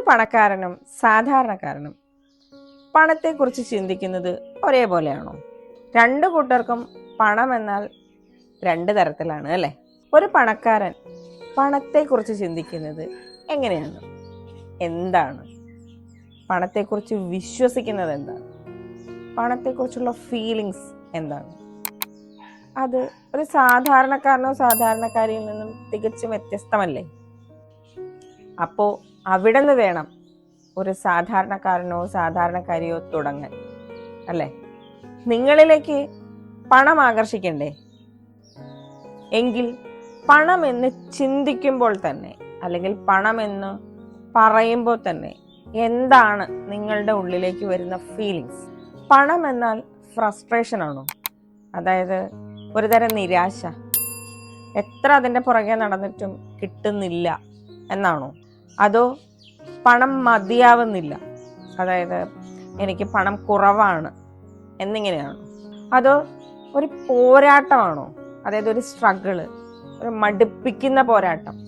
ഒരു പണക്കാരനും സാധാരണക്കാരനും പണത്തെക്കുറിച്ച് ചിന്തിക്കുന്നത് ഒരേപോലെയാണോ? രണ്ട് കൂട്ടർക്കും പണം എന്നാൽ രണ്ട് തരത്തിലാണ് അല്ലേ? ഒരു പണക്കാരൻ പണത്തെക്കുറിച്ച് ചിന്തിക്കുന്നത് എങ്ങനെയാണ്? എന്താണ്? പണത്തെക്കുറിച്ച് വിശ്വസിക്കുന്നത് എന്താണ്? പണത്തെക്കുറിച്ചുള്ള ഫീലിങ്സ് എന്താണ്? അത് ഒരു സാധാരണക്കാരനോ സാധാരണക്കാരിയിൽ നിന്നും തികച്ചും വ്യത്യസ്തമല്ലേ? അപ്പോൾ അവിടെ നിന്ന് വേണം ഒരു സാധാരണക്കാരനോ സാധാരണക്കാരിയോ തുടങ്ങാൻ അല്ലേ? നിങ്ങളിലേക്ക് പണം ആകർഷിക്കണ്ടേ? എങ്കിൽ പണം എന്ന് ചിന്തിക്കുമ്പോൾ തന്നെ അല്ലെങ്കിൽ പണം എന്ന് പറയുമ്പോൾ തന്നെ എന്താണ് നിങ്ങളുടെ ഉള്ളിലേക്ക് വരുന്ന ഫീലിങ്സ് പണം എന്നാൽ ഫ്രസ്ട്രേഷൻ ആണോ? അതായത് ഒരുതരം നിരാശ. എത്ര അതിന്റെ പുറകെ നടന്നിട്ടും കിട്ടുന്നില്ല എന്നാണോ? അതോ പണം മതിയാവുന്നില്ല. അതായത് എനിക്ക് പണം കുറവാണ് എന്നിങ്ങനെയാണോ? അതോ ഒരു പോരാട്ടമാണോ? അതായത് ഒരു സ്ട്രഗിൾ ഒരു മടുപ്പിക്കുന്ന പോരാട്ടം.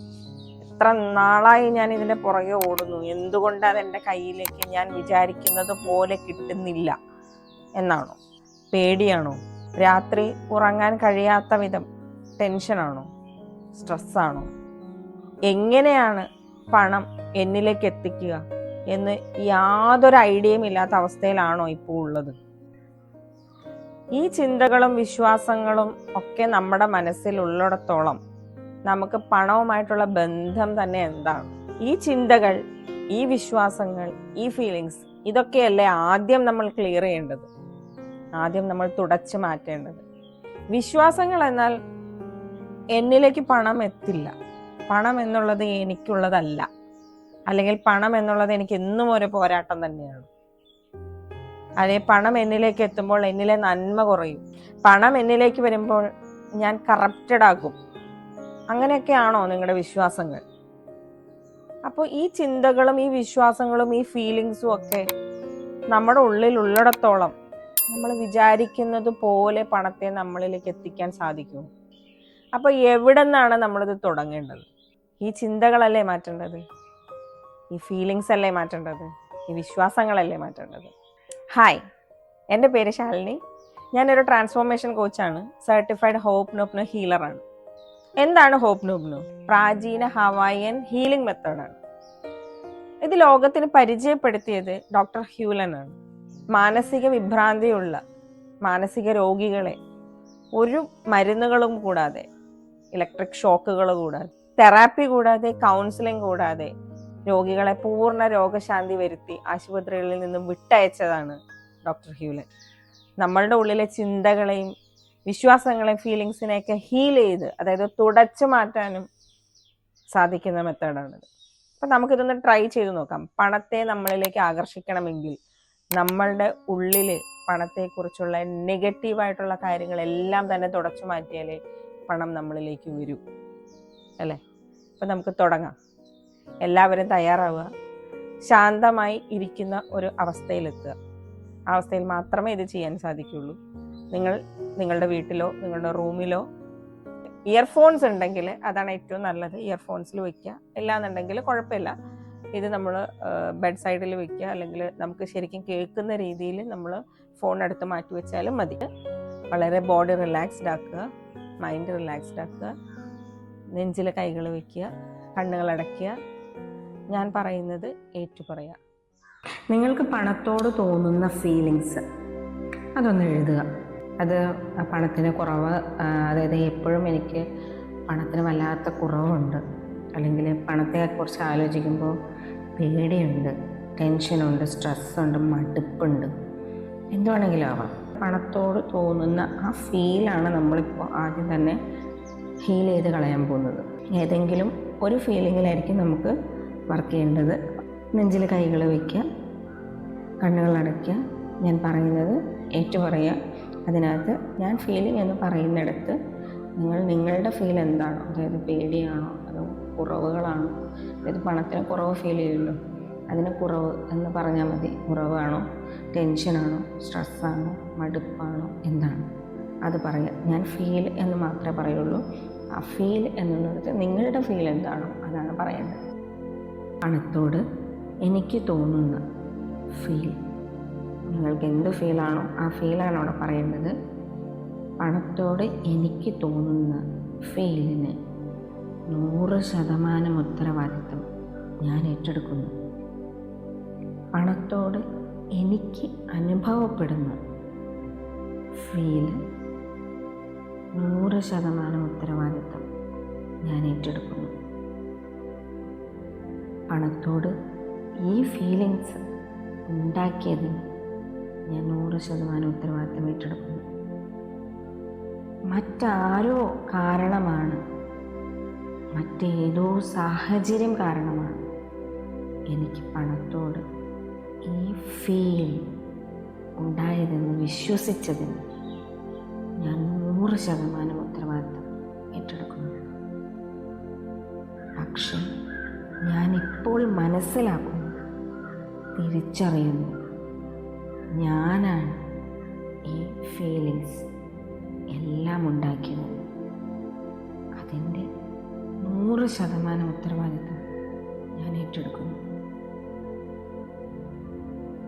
എത്ര നാളായി ഞാൻ ഇതിന്റെ പുറകെ ഓടുന്നു? എന്തുകൊണ്ട് എന്റെ കയ്യിലേക്ക് ഞാൻ വിചാരിക്കുന്നത് പോലെ കിട്ടുന്നില്ല എന്നാണോ? പേടിയാണോ? രാത്രി ഉറങ്ങാൻ കഴിയാത്ത വിധം ടെൻഷനാണോ? സ്ട്രെസ്സാണോ? എങ്ങനെയാണ് പണം എന്നിലേക്ക് എത്തിക്കുക എന്ന് യാതൊരു ഐഡിയയും ഇല്ലാത്ത അവസ്ഥയിലാണോ ഇപ്പോൾ ഉള്ളത്? ഈ ചിന്തകളും വിശ്വാസങ്ങളും ഒക്കെ നമ്മുടെ മനസ്സിൽ ഉള്ളിടത്തോളം നമുക്ക് പണവുമായിട്ടുള്ള ബന്ധം തന്നെ എന്താണ്? ഈ ചിന്തകൾ ഈ വിശ്വാസങ്ങൾ ഈ ഫീലിങ്സ് ഇതൊക്കെയല്ലേ ആദ്യം നമ്മൾ ക്ലിയർ ചെയ്യേണ്ടത്? ആദ്യം നമ്മൾ തുടച്ചു മാറ്റേണ്ടത്. വിശ്വാസങ്ങൾ എന്നാൽ എന്നിലേക്ക് പണം എത്തില്ല. പണം എന്നുള്ളത് എനിക്കുള്ളതല്ല. അല്ലെങ്കിൽ പണം എന്നുള്ളത് എനിക്ക് എന്നും ഒരു പോരാട്ടം തന്നെയാണ്. അതെ പണം എന്നിലേക്ക് എത്തുമ്പോൾ എന്നിലെ നന്മ കുറയും. പണം എന്നിലേക്ക് വരുമ്പോൾ ഞാൻ കറപ്റ്റഡ് ആകും. അങ്ങനെയൊക്കെയാണോ നിങ്ങളുടെ വിശ്വാസങ്ങൾ? അപ്പോൾ ഈ ചിന്തകളും ഈ വിശ്വാസങ്ങളും ഈ ഫീലിങ്സും ഒക്കെ നമ്മുടെ ഉള്ളിൽ ഉള്ളിടത്തോളം നമ്മൾ വിചാരിക്കുന്നത് പോലെ പണത്തെ നമ്മളിലേക്ക് എത്തിക്കാൻ സാധിക്കും. അപ്പോൾ എവിടെ നിന്നാണ് നമ്മളിത് തുടങ്ങേണ്ടത്? ഈ ചിന്തകളല്ലേ മാറ്റേണ്ടത്? ഈ ഫീലിങ്സ് അല്ലേ മാറ്റേണ്ടത്? ഈ വിശ്വാസങ്ങളല്ലേ മാറ്റേണ്ടത്? ഹായ് എന്റെ പേര് ശാലിനി. ഞാനൊരു ട്രാൻസ്ഫോർമേഷൻ കോച്ചാണ് സർട്ടിഫൈഡ് ഹോപ്പ് നോപ്നോ ഹീലറാണ് എന്താണ് ഹോപ്പ് നോപ്നോ പ്രാചീന ഹവായിൻ ഹീലിംഗ് മെത്തേഡാണ് ഇത് ലോകത്തിന് പരിചയപ്പെടുത്തിയത് ഡോക്ടർ ഹ്യൂലൻ ആണ്. മാനസിക വിഭ്രാന്തിയുള്ള മാനസിക രോഗികളെ ഒരു മരുന്നുകളും കൂടാതെ ഇലക്ട്രിക് ഷോക്കുകൾ കൂടാതെ. തെറാപ്പി കൂടാതെ കൗൺസിലിംഗ് കൂടാതെ രോഗികളെ പൂർണ രോഗശാന്തി വരുത്തി ആശുപത്രികളിൽ നിന്നും വിട്ടയച്ചതാണ് ഡോക്ടർ ഹ്യൂലൻ. നമ്മളുടെ ഉള്ളിലെ ചിന്തകളെയും വിശ്വാസങ്ങളെയും ഫീലിങ്സിനെയൊക്കെ ഹീൽ ചെയ്ത് അതായത് തുടച്ചു മാറ്റാനും സാധിക്കുന്ന മെത്തേഡാണിത്. അപ്പം നമുക്കിതൊന്ന് ട്രൈ ചെയ്ത് നോക്കാം. പണത്തെ നമ്മളിലേക്ക് ആകർഷിക്കണമെങ്കിൽ നമ്മളുടെ ഉള്ളിൽ പണത്തെക്കുറിച്ചുള്ള നെഗറ്റീവായിട്ടുള്ള കാര്യങ്ങളെല്ലാം തന്നെ തുടച്ചു മാറ്റിയാലേ പണം നമ്മളിലേക്ക് വരൂ. അല്ലേ? അപ്പം നമുക്ക് തുടങ്ങാം. എല്ലാവരും തയ്യാറാവുക. ശാന്തമായി ഇരിക്കുന്ന ഒരു അവസ്ഥയിലെത്തുക. ആ അവസ്ഥയിൽ മാത്രമേ ഇത് ചെയ്യാൻ സാധിക്കുകയുള്ളൂ. നിങ്ങൾ നിങ്ങളുടെ വീട്ടിലോ നിങ്ങളുടെ റൂമിലോ ഇയർഫോൺസ് ഉണ്ടെങ്കിൽ അതാണ് ഏറ്റവും നല്ലത്. ഇയർഫോൺസിൽ വെക്കുക. ഇല്ലാന്നുണ്ടെങ്കിൽ കുഴപ്പമില്ല. ഇത് നമ്മൾ ബെഡ് സൈഡിൽ വെക്കുക. അല്ലെങ്കിൽ നമുക്ക് ശരിക്കും കേൾക്കുന്ന രീതിയിൽ നമ്മൾ ഫോൺ എടുത്ത് മാറ്റി വെച്ചാലും മതി. വളരെ ബോഡി റിലാക്സ്ഡ് ആക്കുക. മൈൻഡ് റിലാക്സ്ഡ് ആക്കുക. നെഞ്ചിൽ കൈകൾ വയ്ക്കുക കണ്ണുകൾ അടയ്ക്കുക. ഞാൻ പറയുന്നത് ഏറ്റു പറയുക. നിങ്ങൾക്ക് പണത്തോട് തോന്നുന്ന ഫീലിങ്സ് അതൊന്ന് എഴുതുക. അത് പണത്തിന് കുറവ് അതായത് എപ്പോഴും എനിക്ക് പണത്തിന് വല്ലാത്ത കുറവുണ്ട്. അല്ലെങ്കിൽ പണത്തെക്കുറിച്ച് ആലോചിക്കുമ്പോൾ പേടിയുണ്ട് ടെൻഷനുണ്ട് സ്ട്രെസ്സുണ്ട് മടുപ്പുണ്ട്. എന്തുവാണെങ്കിലും ആവാം. പണത്തോട് തോന്നുന്ന ആ ഫീലാണ് നമ്മളിപ്പോൾ ആദ്യം തന്നെ ഹീൽ ചെയ്ത് കളയാൻ പോകുന്നത്. ഏതെങ്കിലും ഒരു ഫീലിങ്ങിലായിരിക്കും നമുക്ക് വർക്ക് ചെയ്യേണ്ടത്. നെഞ്ചിൽ കൈകൾ വയ്ക്കുക കണ്ണുകൾ അടയ്ക്കുക. ഞാൻ പറയുന്നത് ഏറ്റു പറയുക അതിനകത്ത് ഞാൻ ഫീലിംഗ് എന്ന് പറയുന്നിടത്ത് നിങ്ങൾ നിങ്ങളുടെ ഫീൽ എന്താണോ അതായത് പേടിയാണോ അതോ കുറവുകളാണോ അതായത് പണത്തിന് കുറവ് ഫീൽ ചെയ്യുമല്ലോ അതിന് കുറവ് എന്ന് പറഞ്ഞാൽ മതി. കുറവാണോ ടെൻഷനാണോ സ്ട്രെസ്സാണോ മടുപ്പാണോ എന്താണ്. അത് പറയാം ഞാൻ ഫീൽ എന്ന് മാത്രമേ പറയുള്ളൂ. ആ ഫീൽ എന്നുള്ളത് നിങ്ങളുടെ ഫീൽ എന്താണോ അതാണ് പറയേണ്ടത് പണത്തോട് എനിക്ക് തോന്നുന്ന ഫീൽ നിങ്ങൾക്ക് എന്ത് ഫീലാണോ ആ ഫീലാണ് അവിടെ പറയേണ്ടത് പണത്തോട് എനിക്ക് തോന്നുന്ന ഫീലിന് നൂറ് ശതമാനം ഉത്തരവാദിത്വം ഞാൻ ഏറ്റെടുക്കുന്നു. പണത്തോട് എനിക്ക് അനുഭവപ്പെടുന്ന ഫീൽ നൂറ് ശതമാനം ഉത്തരവാദിത്വം ഞാൻ ഏറ്റെടുക്കുന്നു. പണത്തോട് ഈ ഫീലിങ്സ് ഉണ്ടാക്കിയതിന് ഞാൻ നൂറ് ശതമാനം ഉത്തരവാദിത്തം ഏറ്റെടുക്കുന്നു. മറ്റാരോ കാരണമാണ് മറ്റേതോ സാഹചര്യം കാരണമാണ് എനിക്ക് പണത്തോട് ഈ ഫീൽ ഉണ്ടായതെന്ന് വിശ്വസിച്ചതിന് ഞാൻ നൂറ് ശതമാനം ഉത്തരവാദിത്തം ഏറ്റെടുക്കുന്നു. പക്ഷെ ഞാനിപ്പോൾ മനസ്സിലാക്കുന്നു തിരിച്ചറിയുന്നു ഞാനാണ് ഈ ഫീലിങ്സ് എല്ലാം ഉണ്ടാക്കിയത്. അതിന്റെ നൂറ് ശതമാനം ഉത്തരവാദിത്തം ഞാൻ ഏറ്റെടുക്കുന്നു.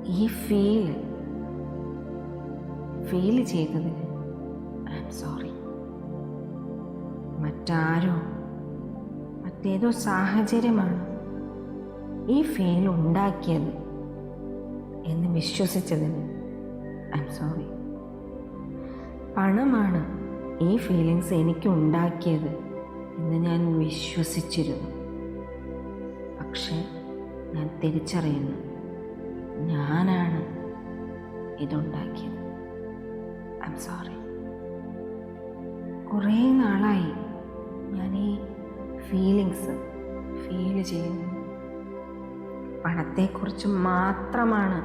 ഈ ഫീൽ ഫീൽ ചെയ്തതിന് ഐ സോറി മറ്റാരോ? മറ്റേതോ സാഹചര്യമാണ്. ഈ ഫീൽ ഉണ്ടാക്കിയത് എന്ന് വിശ്വസിച്ചതിന് ഐ സോറി പണമാണ് ഈ ഫീലിങ്സ് എനിക്ക് ഉണ്ടാക്കിയത് എന്ന് ഞാൻ വിശ്വസിച്ചിരുന്നു. പക്ഷേ ഞാൻ തിരിച്ചറിയുന്നു. ഞാനാണ് ഇതുണ്ടാക്കിയത്. ഐ എം സോറി കുറേ നാളായി. ഞാൻ ഈ ഫീലിങ്സ് ഫീൽ ചെയ്യുന്നു. പണത്തെക്കുറിച്ച് മാത്രമാണ്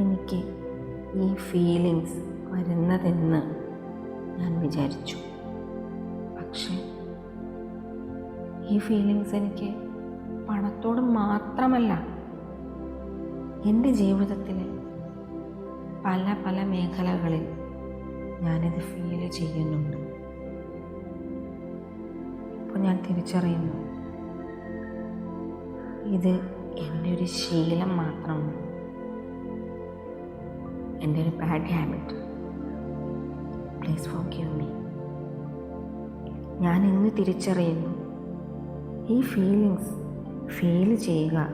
എനിക്ക് ഈ ഫീലിങ്സ് വരുന്നതെന്ന് ഞാൻ വിചാരിച്ചു. പക്ഷേ ഈ ഫീലിങ്സ് എനിക്ക് പണത്തോട് മാത്രമല്ല എന്റെ ജീവിതത്തിലെ പല പല മേഖലകളിൽ ഞാനിത് ഫീൽ ചെയ്യുന്നുണ്ട്. ഞാൻ തിരിച്ചറിയുന്നു. ഇത് എന്റെ ഒരു ശീലം മാത്രമാണ് എന്റെ ഒരു bad habit please forgive me ഞാൻ ഇന്ന് തിരിച്ചറിയുന്നു. ഈ ഫീലിങ്സ് ഫീൽ ചെയ്യുക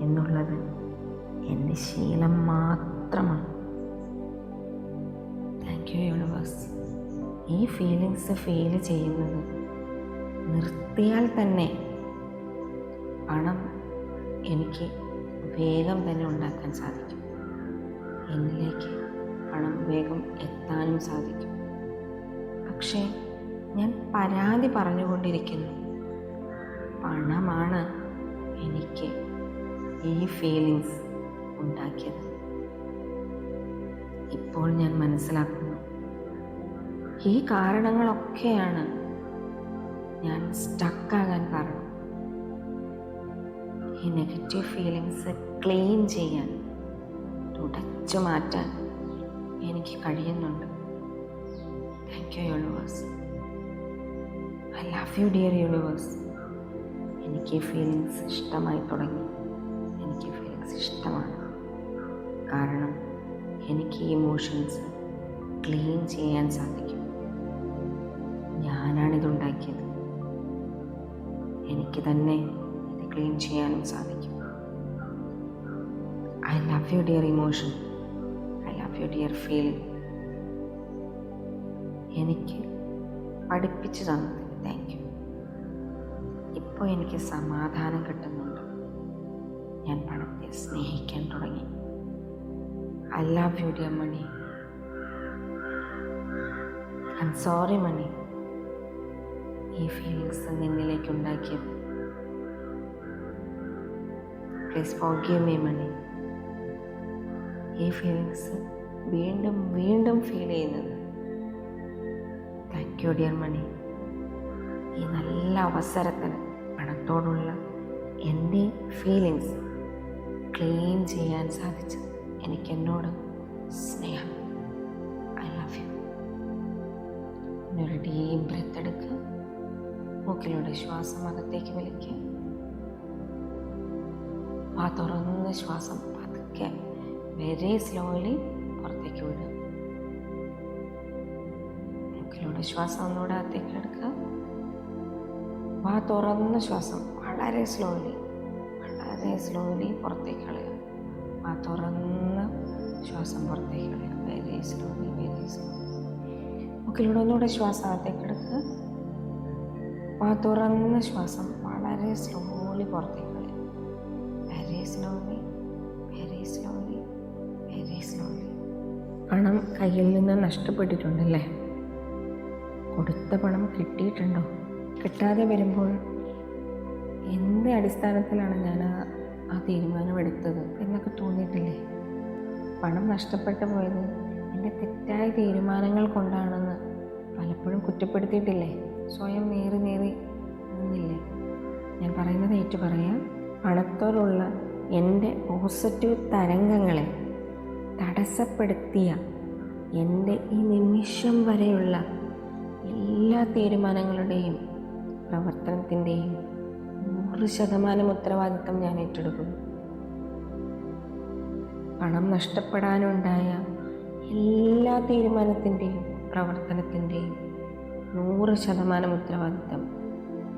എന്നുള്ളത് എന്റെ ശീലം മാത്രമാണ്. താങ്ക് യു യൂണിവേഴ്സ് ഈ ഫീലിങ്സ് ഫീൽ ചെയ്യുന്നത് നിർത്തിയാൽ തന്നെ പണം എനിക്ക് വേഗം തന്നെ ഉണ്ടാക്കാൻ സാധിക്കും. എന്നിലേക്ക് പണം വേഗം എത്താനും സാധിക്കും. പക്ഷേ ഞാൻ പരാതി പറഞ്ഞുകൊണ്ടിരിക്കുന്നു. പണമാണ് എനിക്ക് ഈ ഫീലിങ്സ് ഉണ്ടാക്കിയത്. ഇപ്പോൾ ഞാൻ മനസ്സിലാക്കുന്നു. ഈ കാരണങ്ങളൊക്കെയാണ് ഞാൻ സ്റ്റക്കാകാൻ കാരണം ഈ നെഗറ്റീവ് ഫീലിങ്സ് ക്ലീൻ ചെയ്യാൻ തുടച്ചു മാറ്റാൻ എനിക്ക് കഴിയുന്നുണ്ട്. Thank you universe I love you dear universe എനിക്ക് ഈ ഫീലിങ്സ് ഇഷ്ടമായി തുടങ്ങി. എനിക്ക് ഈ ഫീലിങ്സ് ഇഷ്ടമാണ്. കാരണം എനിക്ക് ഈ ഇമോഷൻസ് ക്ലീൻ ചെയ്യാൻ സാധിക്കും. ഞാനാണിതുണ്ടാക്കിയത്. എനിക്ക് തന്നെ ഇത് ക്ലീൻ ചെയ്യാനും സാധിക്കും. I love you dear emotion I love you dear feeling എനിക്ക് പഠിപ്പിച്ചു തന്നതിന് താങ്ക് യു ഇപ്പോൾ എനിക്ക് സമാധാനം കിട്ടുന്നുണ്ട്. ഞാൻ പണത്തെ സ്നേഹിക്കാൻ തുടങ്ങി. I love you dear money I'm sorry money ഈ ഫീലിങ്സ് നിന്നിലേക്ക് ഉണ്ടാക്കിയത്. പ്ലീസ് ഫോർഗീവ് മീ മണി ഈ ഫീലിങ്സ് വീണ്ടും വീണ്ടും ഫീൽ ചെയ്യുന്നത്. താങ്ക് യു ഡിയർ മണി ഈ നല്ല അവസരത്തിന് പണത്തോടുള്ള എന്റെ ഫീലിങ്സ് ക്ലീൻ ചെയ്യാൻ സാധിച്ചു. എനിക്ക് എന്നോട് സ്നേഹം. I love you deep breath എടുക്കുക മൂക്കിലൂടെ ശ്വാസം അകത്തേക്ക് വലിക്കുക. ആ തുറന്ന ശ്വാസം പതുക്കെ വെരി സ്ലോലി പുറത്തേക്ക് വിടുക. മൂക്കിലൂടെ ശ്വാസം ഒന്നുകൂടെ അകത്തേക്ക് എടുക്കുക. ആ തുറന്ന ശ്വാസം വളരെ സ്ലോലി വളരെ സ്ലോലി പുറത്തേക്ക് കളയുക. ആ തുറന്ന ശ്വാസം പുറത്തേക്ക് കളയുക. വെരി സ്ലോലി വെരി സ്ലോലി മൂക്കിലൂടെ ഒന്നുകൂടെ ശ്വാസം അകത്തേക്ക് എടുക്കുക. ആ തുറന്ന ശ്വാസം വളരെ സ്ലോലി പുറത്തേക്ക് വരും very slowly very slowly very slowly പണം കയ്യിൽ നിന്ന് നഷ്ടപ്പെട്ടിട്ടുണ്ടല്ലേ? കൊടുത്ത പണം കിട്ടിയിട്ടുണ്ടോ? കിട്ടാതെ വരുമ്പോൾ എന്ത് അടിസ്ഥാനത്തിലാണ് ഞാൻ ആ തീരുമാനമെടുത്തത് എന്നൊക്കെ തോന്നിയിട്ടില്ലേ? പണം നഷ്ടപ്പെട്ടു പോയത് എന്റെ തെറ്റായ തീരുമാനങ്ങൾ കൊണ്ടാണെന്ന് പലപ്പോഴും കുറ്റപ്പെടുത്തിയിട്ടില്ലേ? സ്വയം നേറി നേറി പോകുന്നില്ലേ ഞാൻ പറയുന്നത് ഏറ്റു പറയാം. പണത്തോടുള്ള എന്റെ പോസിറ്റീവ് തരംഗങ്ങളെ തടസ്സപ്പെടുത്തിയ എന്റെ ഈ നിമിഷം വരെയുള്ള എല്ലാ തീരുമാനങ്ങളുടെയും പ്രവർത്തനത്തിന്റെയും നൂറ് ശതമാനം ഉത്തരവാദിത്തം ഞാൻ ഏറ്റെടുക്കുന്നു. പണം നഷ്ടപ്പെടാനുണ്ടായ എല്ലാ തീരുമാനത്തിന്റെയും പ്രവർത്തനത്തിന്റെയും നൂറ് ശതമാനം ഉത്തരവാദിത്തം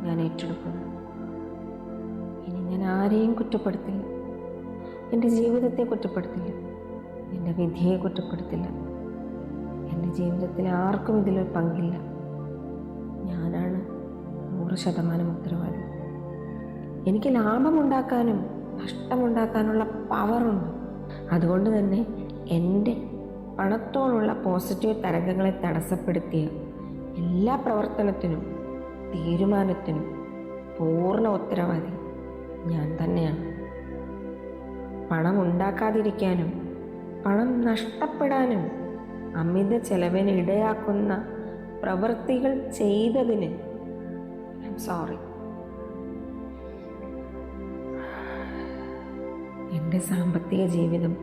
ഞാൻ ഏറ്റെടുക്കുന്നു. ഇനി ഞാൻ ആരെയും കുറ്റപ്പെടുത്തില്ല. എന്റെ ജീവിതത്തെ കുറ്റപ്പെടുത്തില്ല. എന്റെ വിധിയെ കുറ്റപ്പെടുത്തില്ല. എന്റെ ജീവിതത്തിൽ ആർക്കും ഇതിലൊരു പങ്കില്ല. ഞാനാണ് നൂറ് ശതമാനം ഉത്തരവാദി. എനിക്ക് ലാഭമുണ്ടാക്കാനും നഷ്ടമുണ്ടാക്കാനുള്ള പവറുണ്ട്. അതുകൊണ്ട് തന്നെ എന്റെ പണത്തോടുള്ള പോസിറ്റീവ് തരംഗങ്ങളെ തടസ്സപ്പെടുത്തിയ എല്ലാ പ്രവർത്തനത്തിനും തീരുമാനത്തിനും പൂർണ ഉത്തരവാദി ഞാൻ തന്നെയാണ്. പണം ഉണ്ടാക്കാതിരിക്കാനും പണം നഷ്ടപ്പെടാനും അമിത ചെലവിന് ഇടയാക്കുന്ന പ്രവൃത്തികൾ ചെയ്തതിന് ഐ എം സോറി എന്റെ സാമ്പത്തിക ജീവിതം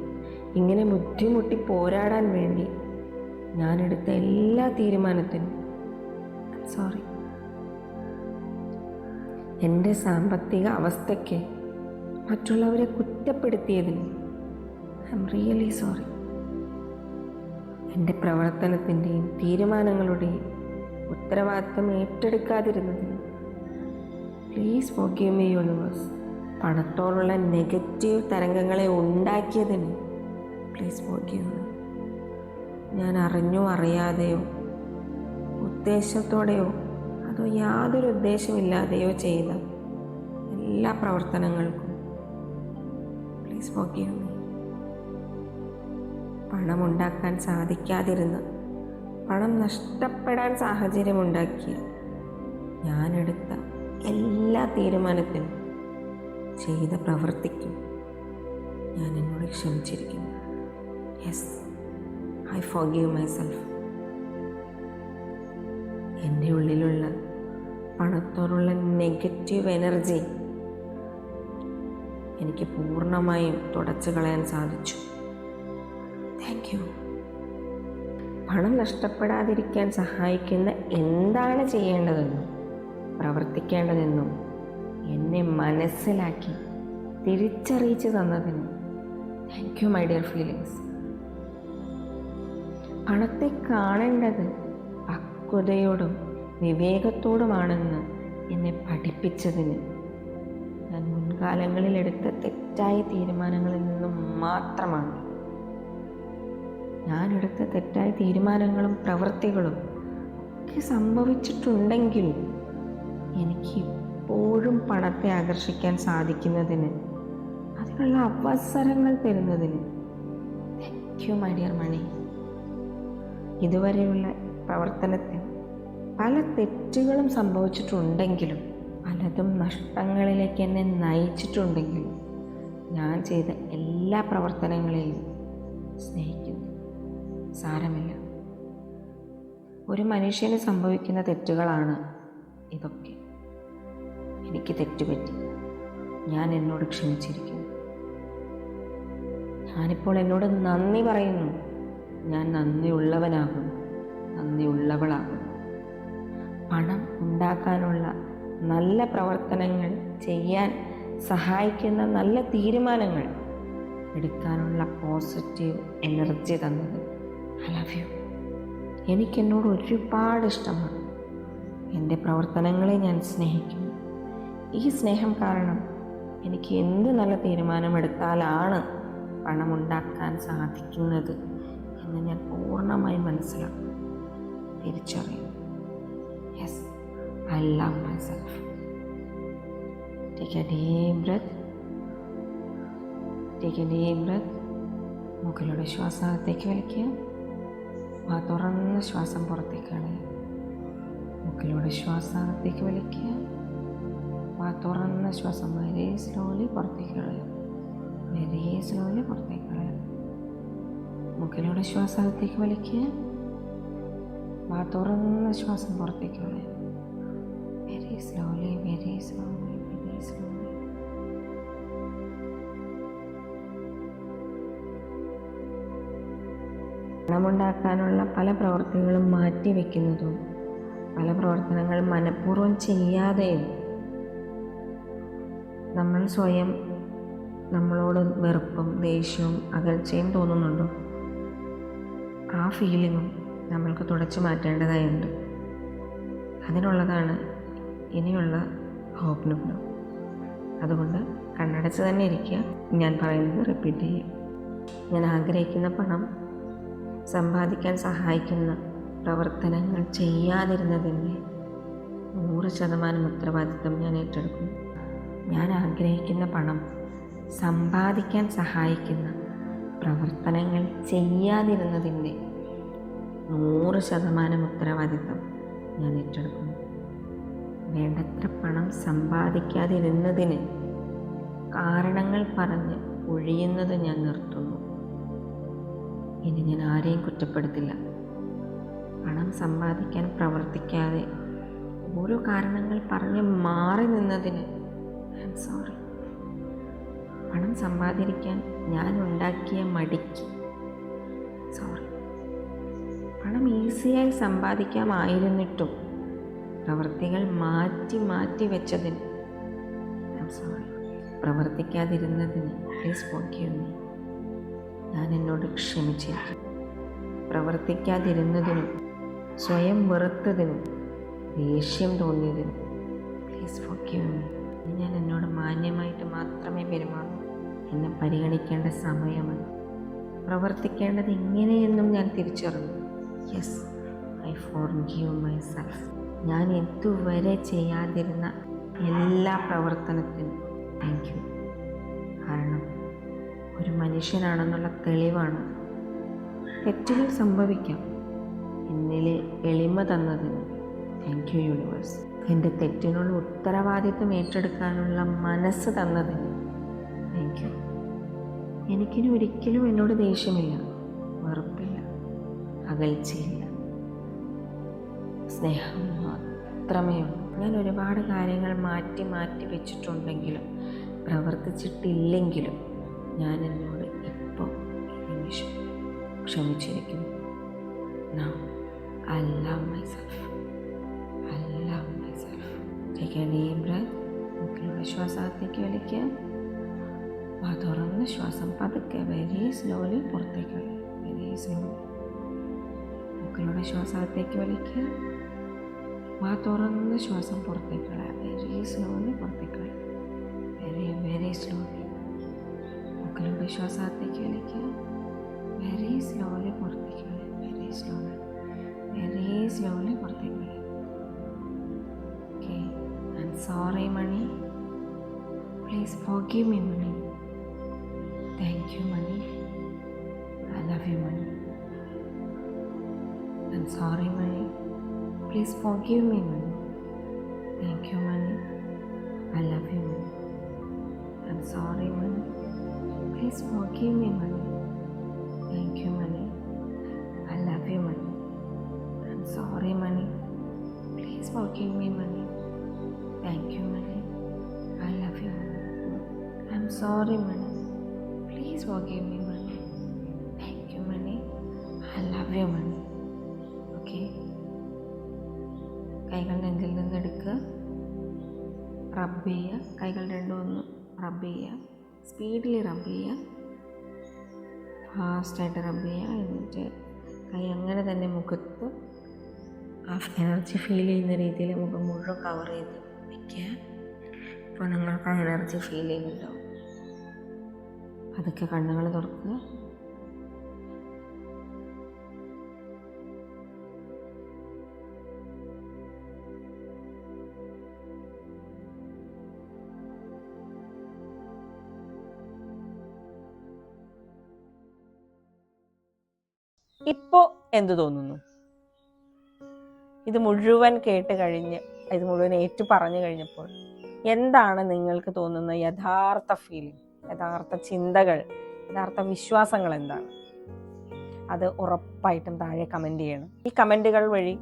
ഇങ്ങനെ ബുദ്ധിമുട്ടി പോരാടാൻ വേണ്ടി ഞാനെടുത്ത എല്ലാ തീരുമാനത്തിനും സോറി എന്റെ സാമ്പത്തിക അവസ്ഥയ്ക്ക് മറ്റുള്ളവരെ കുറ്റപ്പെടുത്തിയതിന് ഐ എം റിയലി സോറി എന്റെ പ്രവർത്തനത്തിന്റെയും തീരുമാനങ്ങളുടെയും ഉത്തരവാദിത്തം ഏറ്റെടുക്കാതിരുന്നതിന് പ്ലീസ് ഫോർഗീവ് മീ യൂണിവേഴ്സ് പണത്തോടുള്ള നെഗറ്റീവ് തരംഗങ്ങളെ ഉണ്ടാക്കിയതിന് പ്ലീസ് ഫോർഗീവ് ഞാൻ അറിഞ്ഞോ അറിയാതെയോ ഉദ്ദേശത്തോടെയോ അതോ യാതൊരു ഉദ്ദേശമില്ലാതെയോ ചെയ്ത എല്ലാ പ്രവർത്തനങ്ങൾക്കും പ്ലീസ് ഫോർഗീവ് മീ പണമുണ്ടാക്കാൻ സാധിക്കാതിരുന്ന പണം നഷ്ടപ്പെടാൻ സാഹചര്യമുണ്ടാക്കിയ ഞാനെടുത്ത എല്ലാ തീരുമാനത്തിനും ചെയ്ത പ്രവൃത്തിക്കും ഞാൻ എന്നോട് ക്ഷമിച്ചിരിക്കുന്നു. Yes I forgive myself എന്റെ ഉള്ളിലുള്ള പണത്തോടുള്ള നെഗറ്റീവ് എനർജി എനിക്ക് പൂർണമായും തുടച്ചു കളയാൻ സാധിച്ചു. താങ്ക് യു പണം നഷ്ടപ്പെടാതിരിക്കാൻ സഹായിക്കുന്ന എന്താണ് ചെയ്യേണ്ടതെന്നും പ്രവർത്തിക്കേണ്ടതെന്നും എന്നെ മനസ്സിലാക്കി തിരിച്ചറിയിച്ചു തന്നതിന് thank you my dear feelings പണത്തെ കാണേണ്ടത് പക്വതയോടും വിവേകത്തോടുമാണെന്ന് എന്നെ പഠിപ്പിച്ചതിന്. ഞാൻ മുൻകാലങ്ങളിൽ എടുത്ത തെറ്റായ തീരുമാനങ്ങളിൽ നിന്നും മാത്രമാണ്. ഞാൻ എടുത്ത തെറ്റായ തീരുമാനങ്ങളും പ്രവൃത്തികളും ഒക്കെ സംഭവിച്ചിട്ടുണ്ടെങ്കിലും എനിക്ക് ഇപ്പോഴും പണത്തെ ആകർഷിക്കാൻ സാധിക്കുന്നതിന് അതിനുള്ള അവസരങ്ങൾ തരുന്നതിന്. Thank you my dear money ഇതുവരെയുള്ള പ്രവർത്തനത്തിൽ പല തെറ്റുകളും സംഭവിച്ചിട്ടുണ്ടെങ്കിലും പലതും നഷ്ടങ്ങളിലേക്ക് എന്നെ നയിച്ചിട്ടുണ്ടെങ്കിലും ഞാൻ ചെയ്ത എല്ലാ പ്രവർത്തനങ്ങളെയും സ്നേഹിക്കുന്നു. സാരമില്ല. ഒരു മനുഷ്യന് സംഭവിക്കുന്ന തെറ്റുകളാണ് ഇതൊക്കെ. എനിക്ക് തെറ്റുപറ്റി. ഞാൻ എന്നോട് ക്ഷമിച്ചിരിക്കുന്നു. ഞാനിപ്പോൾ എന്നോട് നന്ദി പറയുന്നു. ഞാൻ നന്ദിയുള്ളവനാകുന്നു. നന്ദിയുള്ളവളാകുന്നു. പണം ഉണ്ടാക്കാനുള്ള നല്ല പ്രവർത്തനങ്ങൾ ചെയ്യാൻ സഹായിക്കുന്ന നല്ല തീരുമാനങ്ങൾ എടുക്കാനുള്ള പോസിറ്റീവ് എനർജി തന്നത്. ഐ ലവ് യു എനിക്കെന്നോട് ഒരുപാട് ഇഷ്ടമാണ്. എന്റെ പ്രവർത്തനങ്ങളെ ഞാൻ സ്നേഹിക്കുന്നു ഈ സ്നേഹം കാരണം എനിക്ക് എന്ത് നല്ല തീരുമാനമെടുത്താലാണ് പണമുണ്ടാക്കാൻ സാധിക്കുന്നത് എന്ന് ഞാൻ പൂർണമായി മനസ്സിലാക്കും തിരിച്ചറിയുന്നു. Yes I love myself. Take a deep breath. Take a deep breath. Breath ശ്വാസം അകത്തേക്ക് വലിക്കുക. ആ തുറന്ന ശ്വാസം പുറത്തേക്ക് കളയുക മുക്കിലൂടെ ശ്വാസത്തേക്ക് വലിക്കുക. ആ തുറന്ന ശ്വാസം വളരെ സ്ലോലി പുറത്തേക്ക് കളയുക വെരി സ്ലോലി പുറത്തേക്ക് കളയുക മുക്കിലൂടെ ശ്വാസത്തേക്ക് വലിക്കുക. ആ തുറന്ന ശ്വാസം പുറത്തേക്ക് കളയുക very slowly very slowly very slowly പണമുണ്ടാക്കാനുള്ള പല പ്രവർത്തികളും മാറ്റിവെക്കുന്നതും പല പ്രവർത്തനങ്ങൾ മനഃപൂർവം ചെയ്യാതെയും നമ്മൾ സ്വയം നമ്മളോട് വെറുപ്പും ദേഷ്യവും അകൽച്ചയും തോന്നുന്നുണ്ടോ? ആ ഫീലിങ്ങും നമ്മൾക്ക് തുടച്ചു മാറ്റേണ്ടതായുണ്ട്. അതിനുള്ളതാണ് ഇനിയുള്ള ഹോപ്പ് അതുകൊണ്ട് കണ്ണടച്ച് തന്നെ ഇരിക്കുക. ഞാൻ പറയുന്നത് റിപ്പീറ്റ് ചെയ്യുക. ഞാൻ ആഗ്രഹിക്കുന്ന പണം സമ്പാദിക്കാൻ സഹായിക്കുന്ന പ്രവർത്തനങ്ങൾ ചെയ്യാതിരുന്നതിന്റെ നൂറ് ശതമാനം ഉത്തരവാദിത്വം ഞാൻ ഏറ്റെടുക്കുന്നു. ഞാൻ ആഗ്രഹിക്കുന്ന പണം സമ്പാദിക്കാൻ സഹായിക്കുന്ന പ്രവർത്തനങ്ങൾ ചെയ്യാതിരുന്നതിന്റെ നൂറ് ശതമാനം ഉത്തരവാദിത്വം ഞാൻ ഏറ്റെടുക്കുന്നു. വേണ്ടത്ര പണം സമ്പാദിക്കാതിരുന്നതിന് കാരണങ്ങൾ പറഞ്ഞ് ഒഴിയുന്നത് ഞാൻ നിർത്തുന്നു. ഇനി ഞാൻ ആരെയും കുറ്റപ്പെടുത്തില്ല. പണം സമ്പാദിക്കാൻ പ്രവർത്തിക്കാതെ ഓരോ കാരണങ്ങൾ പറഞ്ഞ് മാറി നിന്നതിന് ഐ എം സോറി പണം സമ്പാദിക്കാൻ ഞാൻ ഉണ്ടാക്കിയ മടിക്ക് ഈസിയായി സമ്പാദിക്കാമായിരുന്നിട്ടും പ്രവൃത്തികൾ മാറ്റി മാറ്റി വെച്ചതിന്. സോറി പ്രവർത്തിക്കാതിരുന്നതിന് പ്ലീസ് ഫോർഗീവ് മീ ഞാൻ എന്നോട് ക്ഷമിച്ചിരിക്കും പ്രവർത്തിക്കാതിരുന്നതിനും സ്വയം വെറുത്തതിനും ദേഷ്യം തോന്നിയതിനും പ്ലീസ് ഫോർഗീവ് മീ ഞാൻ എന്നോട് മാന്യമായിട്ട് മാത്രമേ പെരുമാറൂ. എന്നെ പരിഗണിക്കേണ്ട സമയമാണ് പ്രവർത്തിക്കേണ്ടത് എങ്ങനെയെന്നും ഞാൻ തിരിച്ചറിഞ്ഞു. Yes I forgive myself ഞാൻ ഇതുവരെ ചെയ്യാതിരുന്ന എല്ലാ പ്രവർത്തനത്തിനും താങ്ക് യു കാരണം ഒരു മനുഷ്യനാണെന്നുള്ള തെളിവാണ്. തെറ്റുകൾ സംഭവിക്കാം. എന്നിലെ എളിമ തന്നതിന് താങ്ക് യു യൂണിവേഴ്സ് എന്റെ തെറ്റിനുള്ള ഉത്തരവാദിത്വം ഏറ്റെടുക്കാനുള്ള മനസ്സ് തന്നതിന് താങ്ക് യു എനിക്കിനി ഒരിക്കലും എന്നോട് ദേഷ്യമില്ല. വെറുപ്പില്ല. അകൽച്ചയില്ല. സ്നേഹം മാത്രമേ ഉള്ളൂ. ഞാൻ ഒരുപാട് കാര്യങ്ങൾ മാറ്റി മാറ്റി വെച്ചിട്ടുണ്ടെങ്കിലും പ്രവർത്തിച്ചിട്ടില്ലെങ്കിലും ഞാൻ എന്നോട് ഇപ്പോൾ നിമിഷം ക്ഷമിച്ചിരിക്കുന്നു. Love I love. മുക്കിലൂടെ ശ്വാസത്തേക്ക് വലിക്കുക. തുറന്ന ശ്വാസം പതുക്കെ വെരി സ്ലോലി പുറത്തേക്ക് വെരി സ്ലോലി മുക്കിലൂടെ ശ്വാസത്തേക്ക് വലിക്കുക ആ തുറന്ന ശ്വാസം പുറത്തേക്ക് കളയുക വെരി സ്ലോലി പുറത്തേക്ക് കളയുക വെരി വെരി സ്ലോലി മുക്കിലൂടെ ശ്വാസത്തേക്ക് വലിക്കുക വെരി സ്ലോലി പുറത്തേക്ക് കളയുക വെരി സ്ലോലി വെരി സ്ലോലി പുറത്തേക്ക് കളയുക okay I'm sorry money please forgive me money thank you money I love you money Sorry, money. Please forgive me, money. Thank you, money. I love you, money. I'm sorry, money. Please forgive me, money. Thank you, money. I love you, money. I'm sorry, money. Please forgive me, money. Thank you, money. I love you, money. I'm sorry, money. Please forgive me, money. Thank you, money. I love you, money. റബ്ബ് ചെയ്യുക. കൈകൾ രണ്ടും ഒന്ന് റബ്ബ് ചെയ്യുക. സ്പീഡിൽ റബ്ബ് ചെയ്യുക. ഫാസ്റ്റായിട്ട് റബ്ബ് ചെയ്യുക. എന്നിട്ട് കൈ അങ്ങനെ തന്നെ മുഖത്ത് ആ എനർജി ഫീൽ ചെയ്യുന്ന രീതിയിൽ മുഖം മുഴുവൻ കവർ ചെയ്ത് വയ്ക്കുക അപ്പോൾ നിങ്ങൾക്ക് ആ എനർജി ഫീൽ ചെയ്യുന്നുണ്ടാവും. അതൊക്കെ കണ്ണുകൾ തുറക്കുക. എന്തു തോന്നുന്നു? ഇത് മുഴുവൻ കേട്ട് കഴിഞ്ഞ് ഇത് മുഴുവൻ ഏറ്റു പറഞ്ഞു കഴിഞ്ഞപ്പോൾ എന്താണ് നിങ്ങൾക്ക് തോന്നുന്ന യഥാർത്ഥ ഫീലിംഗ് യഥാർത്ഥ ചിന്തകൾ യഥാർത്ഥ വിശ്വാസങ്ങൾ എന്താണ്? അത് ഉറപ്പായിട്ടും താഴെ കമന്റ് ചെയ്യണം. ഈ കമന്റുകൾ വഴി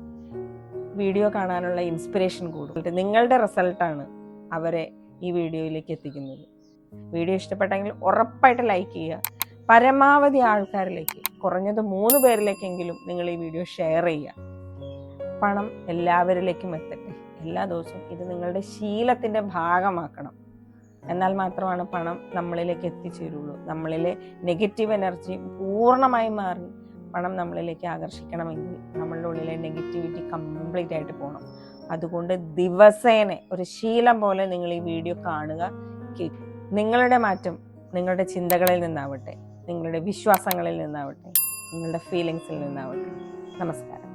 വീഡിയോ കാണാനുള്ള ഇൻസ്പിറേഷൻ കൂടും. നിങ്ങളുടെ റിസൾട്ടാണ് അവരെ ഈ വീഡിയോയിലേക്ക് എത്തിക്കുന്നത്. വീഡിയോ ഇഷ്ടപ്പെട്ടെങ്കിൽ ഉറപ്പായിട്ട് ലൈക്ക് ചെയ്യുക. പരമാവധി ആൾക്കാരിലേക്ക് കുറഞ്ഞത് മൂന്ന് പേരിലേക്കെങ്കിലും നിങ്ങൾ ഈ വീഡിയോ ഷെയർ ചെയ്യുക. പണം എല്ലാവരിലേക്കും എത്തട്ടെ. എല്ലാ ദിവസവും ഇത് നിങ്ങളുടെ ശീലത്തിന്റെ ഭാഗമാക്കണം. എന്നാൽ മാത്രമാണ് പണം നമ്മളിലേക്ക് എത്തിച്ചേരുള്ളൂ. നമ്മളിലെ നെഗറ്റീവ് എനർജി പൂർണമായി മാറി പണം നമ്മളിലേക്ക് ആകർഷിക്കണമെങ്കിൽ നമ്മളുടെ ഉള്ളിലെ നെഗറ്റിവിറ്റി കംപ്ലീറ്റ് ആയിട്ട് പോകണം അതുകൊണ്ട് ദിവസേന ഒരു ശീലം പോലെ നിങ്ങൾ ഈ വീഡിയോ കാണുക. നിങ്ങളുടെ മാറ്റം നിങ്ങളുടെ ചിന്തകളിൽ നിന്നാവട്ടെ. നിങ്ങളുടെ വിശ്വാസങ്ങളിൽ നിന്നാവട്ടെ നിങ്ങളുടെ ഫീലിങ്സിൽ നിന്നാവട്ടെ. നമസ്കാരം.